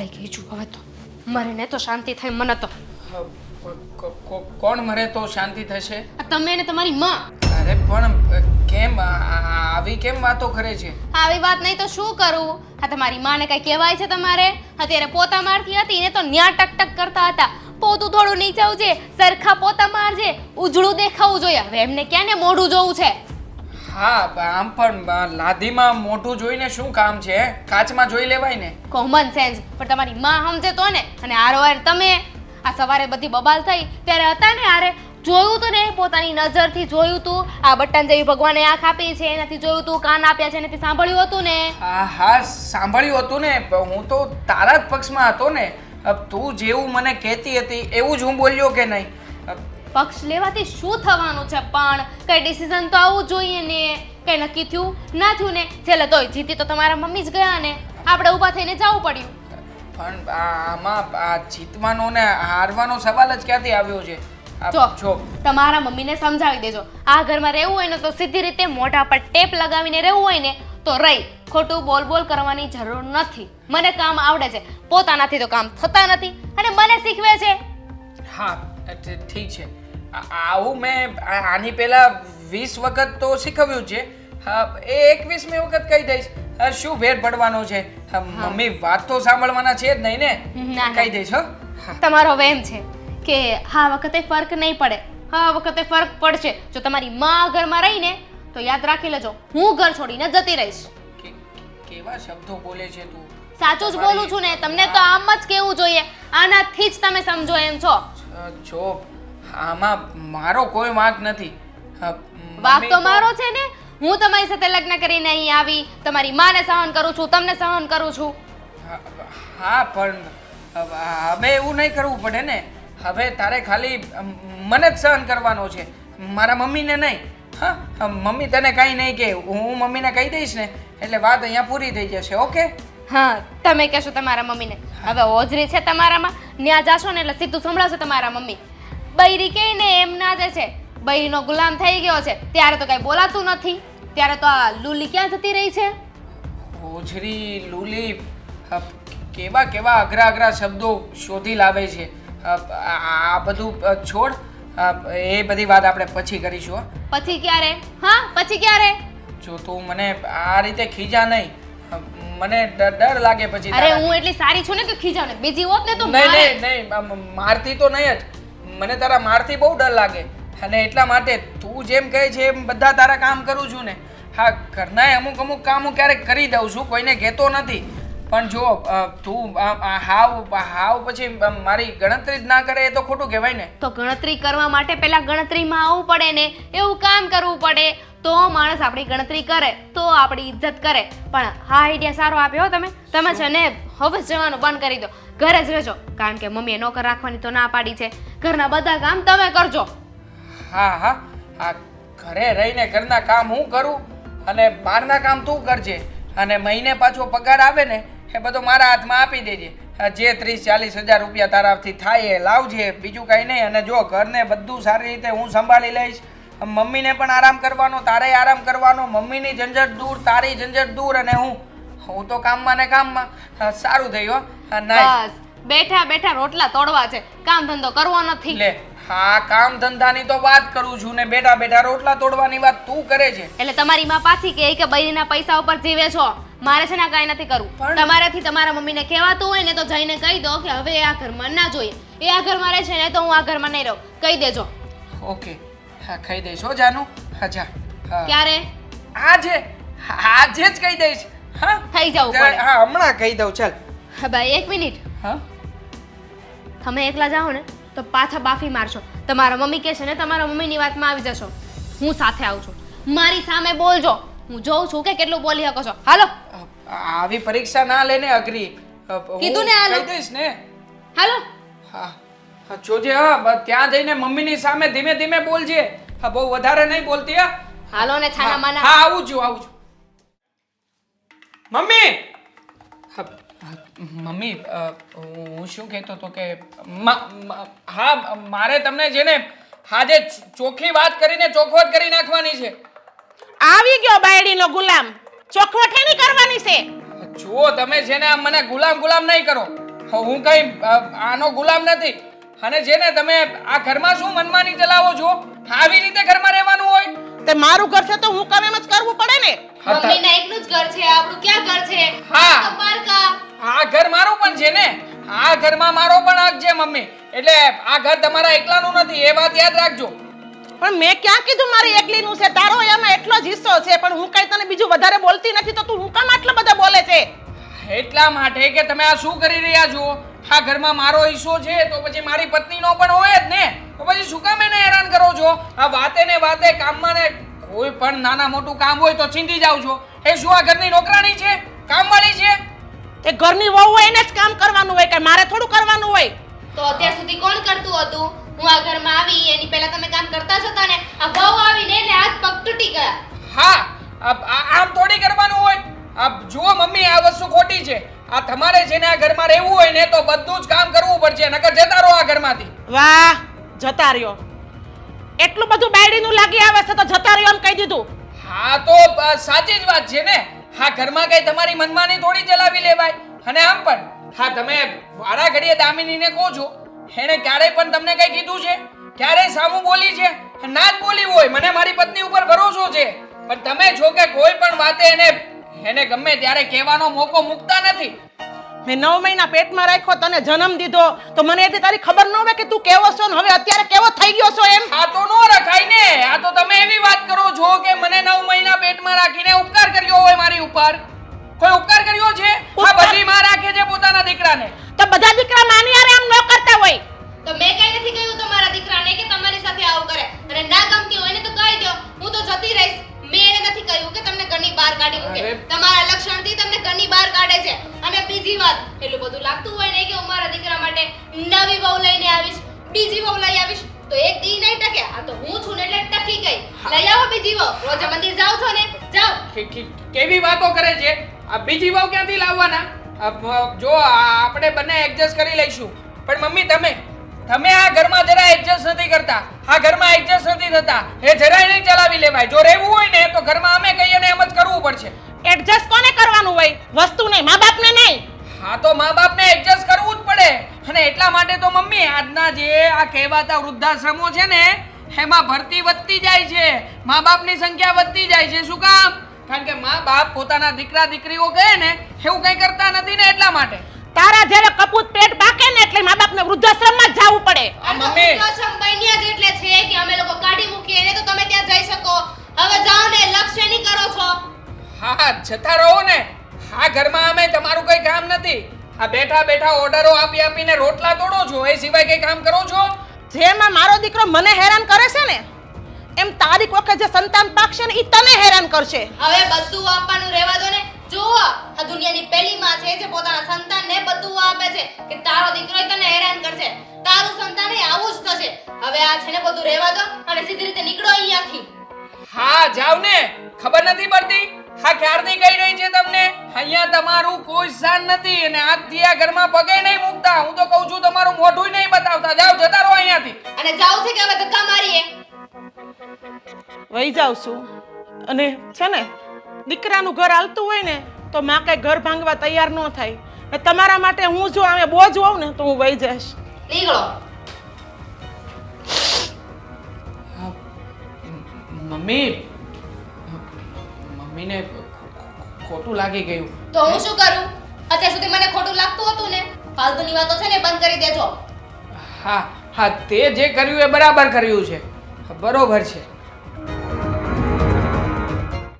કંટાળી કહેજો હવે તો. મને ને તો શાંતિ થાય મને તો. કોણ મરે તો શાંતિ થશે? તમે ને તમારી માં. અરે પણ કેમ? આવી કેમ વાતો કરે છે? આવી વાત નહીં તો શું કરું? આ તમારી માને કઈ કહેવાય છે તમારે? અત્યારે પોતા મારતી હતી ને તો ન્યા ટક ટક કરતા હતા. પોતું થોડું નીચવજે સરખા પોતા મારજે ઉજળું દેખાવું જોઈએ. હવે એમને ક્યાં ને મોઢું જોવું છે? હા આમ પણ લાદીમાં મોટું જોઈને શું કામ છે કાચમાં જોઈ લેવાય ને. કોમન સેન્સ પણ તમારી માં સમજે તો ને અને આરોવાર તમે આ સવારે બધી બબાલ થઈ ત્યારે હતા ને આરે જોયું તું ને પોતાની નજરથી જોયું તું આ બટન જેવી ભગવાને આંખ આપી છે એનાથી જોયું તું કાન આપ્યા છે એનાથી સાંભળ્યું હતું ને? હા હા સાંભળ્યું હતું ને હું તો તારા જ પક્ષમાં હતો ને. તું જેવું મને કહેતી હતી એવું જ હું બોલ્યો કે નહીં? પક્ષ લેવાથી શું થવાનું છે? પણ કઈ ડિસિઝન તો આવવું જોઈએ ને. કઈ નક્કી થયું ના થયું ને છેલ્લે તોય જીતી તો તમારા મમ્મી જ ગયા ને. આપણે ઊભા થઈને જવું પડ્યું. પણ આમાં આ જીતવાનો ને હારવાનો સવાલ જ ક્યાંથી આવ્યો છે? જો તમારા મમ્મીને સમજાવી દેજો. આ ઘરમાં રહેવું હોય ને તો સીધી રીતે મોઢા પર ટેપ લગાવીને રહેવું હોય ને તો રહી. ખોટું બોલ બોલ કરવાની જરૂર નથી. મને કામ આવડે છે. પોતાનાથી તો કામ થતા નથી. અને મને શીખવે છે. હા એટલે ઠીક છે. આવું મેં આની પહેલા વીસ વખત તો શીખવ્યું છે. એ એકવીસમી વખત કહી દઈશ. હા, શું ભેર પડવાનો છે? મમ્મી વાત તો સાંભળવાના છે જ નહીં ને. કહી દઈશ હો. તમારો વેમ છે કે હા વખતે ફરક નહીં પડે. હા વખતે ફરક પડશે. જો તમારી માં ઘરમાં રહીને તો યાદ રાખી લેજો હું ઘર છોડીને જતી રહીશ. કેવા શબ્દો બોલે છે તું? સાચું જ બોલું છું ને તમને તો આમ જ કેવું જોઈએ. આનાથી જ તમે સમજો એમ છો. જો આમાં મારો કોઈ વાંક નથી. હા, વાક તો મારો છે ને. હું તમારી સાથે લગ્ન કરીને અહીં આવી તમારી માને સહન કરું છું તમને સહન કરું છું. હા, પણ હવે એવું નહીં કરવું પડે ને. હવે તારે ખાલી મને જ સહન કરવાનો છે. મારા મમ્મીને નહીં. હા મમ્મી તને કાંઈ નહીં કે હું મમ્મીને કહી દઈશ ને એટલે વાત અહીંયા પૂરી થઈ જશે ઓકે? હા તમે કહેશો તમારા મમ્મીને. હવે ઓજરી છે તમારામાં. ત્યાં જાશો ને એટલે સીધું સંભળાવશે તમારા મમ્મી. બૈરી કે ને એમના જે છે. બૈરીનો ગુલામ થઈ ગયો છે. ત્યારે તો કઈ બોલાતું નથી. ત્યારે તો આ લુલી ક્યાં જતી રહી છે? ઓછરી લુલી કેવા કેવા અઘરા અઘરા શબ્દો શોધી લાવે છે. આ બધું છોડ એ બધી વાત આપણે પછી કરીશું. પછી ક્યારે? હા પછી ક્યારે? જો તું મને આ રીતે ખીજા નહીં. મને ડર ડર લાગે પછી અરે હું એટલી સારી છું ને કે ખીજાવ ને બીજી હોત ને તો નહીં નહીં નહીં મારતી તો નહીં જ. મને તારા મારથી બહુ ડર લાગે. અને એટલા માટે તું જેમ કહે છે એમ બધા તારા કામ કરું છું ને. હા ઘરનાય અમુક અમુક કામ હું ક્યારેક કરી દઉં છું, કોઈને કહેતો નથી. પણ જો તું હાવ હાવ પછી મારી ગણતરી જ ના કરે એ તો ખોટું કહેવાય ને. તો ગણતરી કરવા માટે પહેલા ગણતરીમાં આવવું પડે ને, એવું કામ કરવું પડે. તો માણસ આપણી ગણતરી કરે, તો આપણી ઇજ્જત કરે. પણ હા, આઈડિયા સારો આપ્યો તમે. તમે છે ને હવે જવાનું બંધ કરી દો. ઘરે જ રહેજો. કારણ કે મમ્મીએ નોકર રાખવાની તો ના પાડી છે. ઘરના બધા કામ તમે કરજો. હા હા. આ ઘરે રહીને ઘરના કામ હું કરું? અને બહારના કામ તું કરજે. અને મહિને પાછો પગાર આવે ને, એ બધો મારા હાથમાં આપી દેજે. જે ત્રીસ, ચાલીસ હજાર રૂપિયા તારાથી થાય એ લાવજે. બીજું કાંઈ નહીં. અને જો ઘરને બધું સારી રીતે હું સંભાળી લઈશ, મમ્મીને પણ આરામ કરવાનો, તારે આરામ કરવાનો, મમ્મીની ઝંઝટ દૂર, તારી ઝંઝટ દૂર, અને હું હું તો કામમાં ને કામમાં સારું થયું બસ. બેઠા બેઠા રોટલા તોડવા છે. કામ ધંધો કરવો નથી. લે હા કામ ધંધાની તો વાત કરું છું ને બેઠા બેઠા રોટલા તોડવાની વાત તું કરે છે. એટલે તમારી માં પાછી કહે કે બૈરીના પૈસા ઉપર જીવે છો. મારે છે ને કાંઈ નથી કરવું. તમારાથી તમારા મમ્મીને કહેવાતું હોય ને તો જઈને કહી દો કે હવે આ ઘરમાં ના જોઈએ. એ આ ઘરમાં રહે છે ને તો હું આ ઘરમાં નહીં રહું. કહી દેજો. ઓકે. હા કહી દઈશ હો જાનું. હા જા. ક્યારે? આજે. આજે જ કહી દઈશ. હા? થઈ જવું પડે. હા હમણાં કહી દઉં ચાલ. હા ભાઈ એક મિનિટ. હા? તમે એકલા જાઓ ને તો પાછા બાફી મારશો. તમારા મમ્મી કહેશે ને તમારા મમ્મીની વાતમાં આવી જશો. હું સાથે આવું છું. મારી સામે બોલજો. હું જોઉં છું કે કેટલું બોલી શકો છો. હાલો. આવી પરીક્ષા ના લેને અઘરી. કીધું ને હાલો. દઈશ ને. હાલો. હા. હા જોજે હા ત્યાં જઈને મમ્મીની સામે ધીમે ધીમે બોલજે. હા બહુ વધારે નહીં બોલતી હા. હાલો ને છાના માના. હા, આવું છું આવું છું. મમ્મી! મમ્મી હું શું કહેતો હતો કે હા મારે તમને છે ને આજે ચોખ્ખી વાત કરીને ચોખવટ કરી નાખવાની છે. આવી ગયો બાયડીનો ગુલામ. ચોખવટ એની કરવાની છે? જો તમે છે ને આમ મને ગુલામ ગુલામ નહીં કરો. હું કઈ આનો ગુલામ નથી. અને છે ને તમે આ ઘરમાં શું મનમાની ચલાવો છો? આવી રીતે ઘરમાં રહેવાનું હોય? તે મારું ઘર છે તો હું કામ ને હા, ત- એકનું જ ઘર છે આપણું ક્યાં ઘર છે? હા. આ કા આ ઘર મારું પણ છે ને. આ ઘરમાં મારો પણ હક છે મમ્મી. એટલે આ ઘર તમારા એકલાનું નથી એ વાત યાદ રાખજો. પણ મેં ક્યાં કીધું મારી એકલીનું છે? તારો એમાં એટલો જ હિસ્સો છે પણ હું કઈ તને બીજું વધારે બોલતી નથી તો તું હું કામ આટલા બધા બોલે છે? એટલા માટે કે તમે આ શું કરી રહ્યા છો? આ ઘરમાં મારો હિસ્સો છે તો પછી મારી પત્નીનો પણ હોય જ ને. તો પછી શું કામ એને હેરાન કરો છો? આ વાતે ને વાતે કામમાં ને કોઈ પણ નાના મોટું કામ હોય તો ચીંધી જાવ છો. એ શું આ ઘરની નોકરાણી છે? કામવાળી છે? તે ઘરની વહુ હોય એને જ કામ કરવાનું હોય કે મારે થોડું કરવાનું હોય? તો અત્યાર સુધી કોણ કરતું હતું? હું આ ઘરમાં આવી એની પહેલા તમે કામ કરતા જ હતા ને આ વહુ આવીને એટલે હાથ પગ તૂટી ગયા. હા આમ થોડી કરવાનું હોય. આ જુઓ મમ્મી આ વસ્તુ ખોટી છે. આ તમારે જેને આ ઘરમાં રહેવું હોય ને તો બધું જ કામ કરવું પડશે નકર જતા રહો આ ઘરમાંથી. વાહ જતા રહ્યો. એટલું બધું બાયડીનું લાગી આવે છે તો જતા રહ્યો એમ કહી દીધું. હા તો અ, સાચી જ વાત છે ને. હા ઘરમાં કઈ તમારી મનમાની થોડી ચલાવી લેવાય. અને આમ પણ હા તમે વારા ઘડીએ દામિનીને કહો છો. એણે ક્યારેય પણ તમને કઈ કીધું છે? ક્યારેય સામું બોલી છે? ના જ બોલી હોય મને મારી પત્ની ઉપર ભરોસો છે. પણ તમે છો કે કોઈ પણ વાતે એને એને ગમે ત્યારે કહેવાનો મોકો મૂકતા નથી. મેં નવ મહિના પેટમાં રાખ્યો તને જન્મ દીધો. તો મને એટલી તારી ખબર ન હોય કે તું કેવો છો ને? હવે અત્યારે કેવો થઈ ગયો છો એમ? આ તો નો રખાય ને આ તો તમે એવી વાત કરો છો કે મને નવ મહિના પેટમાં રાખીને ઉપકાર કર્યો હોય મારી ઉપર? કોઈ ઉપકાર કર્યો છે? આ? બધી માં રાખે છે પોતાના દીકરાને. તો બધા દીકરા માની આરે આમ ન કરતા હોય? તો મેં કઈ નથી કહ્યું તમારા દીકરાને કે તમારી સાથે આવું કરે. રોજ મંદિર જાઓ છો ને? કે- કેવી વાતો કરે છે? આ બીજી વાવ ક્યાંથી લાવવાના? જો આપણે બંને એડજસ્ટ કરી લઈશું. પણ મમ્મી તમે તમે આ ઘરમાં જરા એડજસ્ટ નથી કરતા. આ ઘરમાં એડજસ્ટ નથી થતા. એ જરાય નહીં ચલાવી લેવાય. જો રહેવું હોય ને તો ઘરમાં અમે કહીએ ને એમ જ કરવું પડશે. એડજસ્ટ કોને કરવાનું હોય? વસ્તુ નહીં મા બાપને નહીં. હા તો મા બાપને એડજસ્ટ કરવું જ પડે. અને એટલા માટે તો મમ્મી આજના જે આ કહેવાતા વૃદ્ધાશ્રમો છે ને એમાં ભરતી વધતી જાય છે. મા બાપની સંખ્યા વધતી જાય છે. શું કામ? કારણ કે મા બાપ પોતાના દીકરા દીકરીઓ કહે ને એવું કંઈ કરતા નથી ને એટલા માટે. તારા જ્યારે કપૂત પેટ બાકે ને એટલે મા બાપને વૃદ્ધાશ્રમમાં જ જવું પડે. આ મમ્મી. વૃદ્ધાશ્રમ બન્યા જ એટલે છે કે અમે લોકો કાઢી મૂકીએ એને તો તમે ત્યાં જઈ શકો. હવે જાઓ ને લક્ષ્યની કરો છો. હા હા જતા રહો ને. આ ઘરમાં અમે તમારું કંઈ કામ નથી. આ બેઠા બેઠા ઓર્ડરો આપી આપીને રોટલા તોડો છો. એ સિવાય કઈ કામ કરો છો? જેમાં મારો દીકરો મને હેરાન કરે છે ને એમ તારી વખત જે સંતાન પાકશે ને એ તને હેરાન કરશે. હવે બધું આપવાનું રહેવા દો ને. જુઓ આ દુનિયાની પહેલી માં છે જે પોતાના સંતાનને બધું આપે છે કે તારો દીકરો તને હેરાન કરશે. તારું સંતાન આવું જ થશે. હવે આ છે ને બધું રહેવા દો અને સીધી રીતે નીકળો અહીંયાથી. હા જાવ ને. ખબર નથી પડતી? હા ક્યારની કહી રહી છે તમને? અહીંયા તમારું કોઈ સ્થાન નથી અને આજથી આ ઘરમાં પગે નહીં મૂકતા. હું તો કહું છું તમારું મોઢું નહીં બતાવતા. જાવ જતા રહો અહીંયાથી. અને જાવ છે કે હવે ધક્કા મારીએ? વહી જાવ છું. અને છે ને દીકરાનું ઘર હાલતું હોય ને તો માં કઈ ઘર ભાંગવા તૈયાર ન થાય. ને તમારા માટે હું જો અમે બોજ હોઉં ને તો હું વહી જઈશ. નીકળો. મમ્મી મમ્મીને ખોટું લાગી ગયું. તો હું શું કરું? અત્યાર સુધી મને ખોટું લાગતું હતું ને? ફાલતુની વાતો છે ને બંધ કરી દેજો. હા હા તે જે કર્યું એ બરાબર કર્યું છે. બરોબર છે.